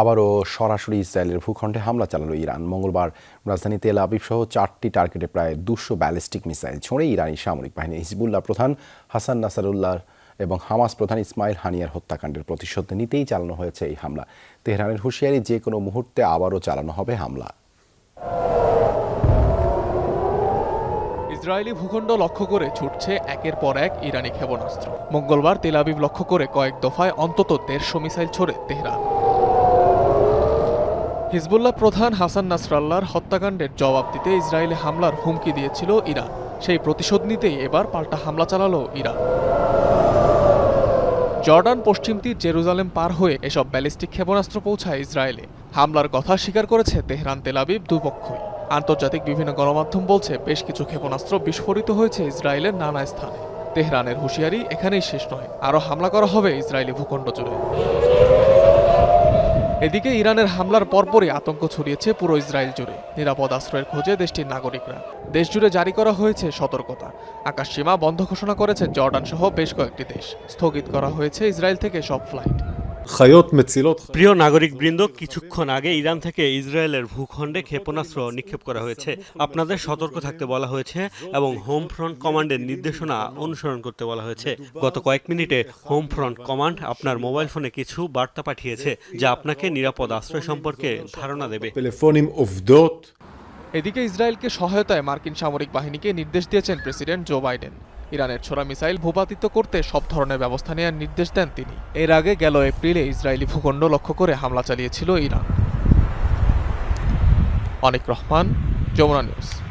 আবারও সরাসরি ইসরায়েলের ভূখণ্ডে হামলা চালালো ইরান। মঙ্গলবার রাজধানী তেল আবিব সহ চারটি টার্গেটে প্রায় দুশো ব্যালিস্টিক মিসাইল ছড়ে ইরানি সামরিক বাহিনী। হিজবুল্লাহ প্রধান হাসান নাসারুল্লাহ এবং হামাস প্রধান ইসমাইল হানিয়ার হত্যাকাণ্ডের প্রতিশোধ নিতেই চালানো হয়েছে এই হামলা। তেহরানের হুঁশিয়ারি যে কোনো মুহূর্তে আবারও চালানো হবে হামলা। ইসরায়েলি ভূখণ্ড লক্ষ্য করে ছুটছে একের পর এক ইরানি ক্ষেপণাস্ত্র। মঙ্গলবার তেল আবিব লক্ষ্য করে কয়েক দফায় অন্তত দেড়শো মিসাইল ছোড়ে তেহরান। হিজবুল্লাহ প্রধান হাসান নাসরাল্লার হত্যাকাণ্ডের জবাব দিতে ইসরায়েলে হামলার হুমকি দিয়েছিল ইরান। সেই প্রতিশোধ নিতেই এবার পাল্টা হামলা চালালো ইরান। জর্ডান পশ্চিম তীর জেরুজালেম পার হয়ে এসব ব্যালিস্টিক ক্ষেপণাস্ত্র পৌঁছায় ইসরায়েলে। হামলার কথা স্বীকার করেছে তেহরান তেলাবিব দুপক্ষই। আন্তর্জাতিক বিভিন্ন গণমাধ্যম বলছে, বেশ কিছু ক্ষেপণাস্ত্র বিস্ফোরিত হয়েছে ইসরায়েলের নানা স্থানে। তেহরানের হুঁশিয়ারি এখানেই শেষ নয়। আরও হামলা করা হবে ইসরায়েলি ভূখণ্ড জুড়ে। এদিকে ইরানের হামলার পরপরই আতঙ্ক ছড়িয়েছে পুরো ইসরায়েল জুড়ে। নিরাপদ আশ্রয়ের খোঁজে দেশটির নাগরিকরা। দেশ জুড়ে জারি করা হয়েছে সতর্কতা। আকাশ সীমা বন্ধ ঘোষণা করেছে জর্ডান সহ বেশ কয়েকটি দেশ। স্থগিত করা হয়েছে ইসরায়েল থেকে সব ফ্লাইট। প্রিয় নাগরিক বৃন্দ কিছুক্ষণ আগে ইরান থেকে ইসরায়েলের ভূখণ্ডে ক্ষেপণাস্ত্র নিক্ষেপ করা হয়েছে। আপনাদের সতর্ক থাকতে বলা হয়েছে এবং হোম ফ্রন্ট কমান্ডের নির্দেশনা অনুসরণ করতে বলা হয়েছে। গত কয়েক মিনিটে হোম ফ্রন্ট কমান্ড আপনার মোবাইল ফোনে কিছু বার্তা পাঠিয়েছে যা আপনাকে নিরাপদ আশ্রয় সম্পর্কে ধারণা দেবে। এদিকে ইসরায়েলকে সহায়তায় মার্কিন সামরিক বাহিনীকে নির্দেশ দিয়েছেন প্রেসিডেন্ট জো বাইডেন। ইরানের ছোড়া মিসাইল ভূপাতিত করতে সব ধরনের ব্যবস্থা নেওয়ার নির্দেশ দেন তিনি। এর আগে গেল এপ্রিলে ইসরায়েলি ভূখণ্ড লক্ষ্য করে হামলা চালিয়েছিল ইরান। অনিক রহমান, যমুনা নিউজ।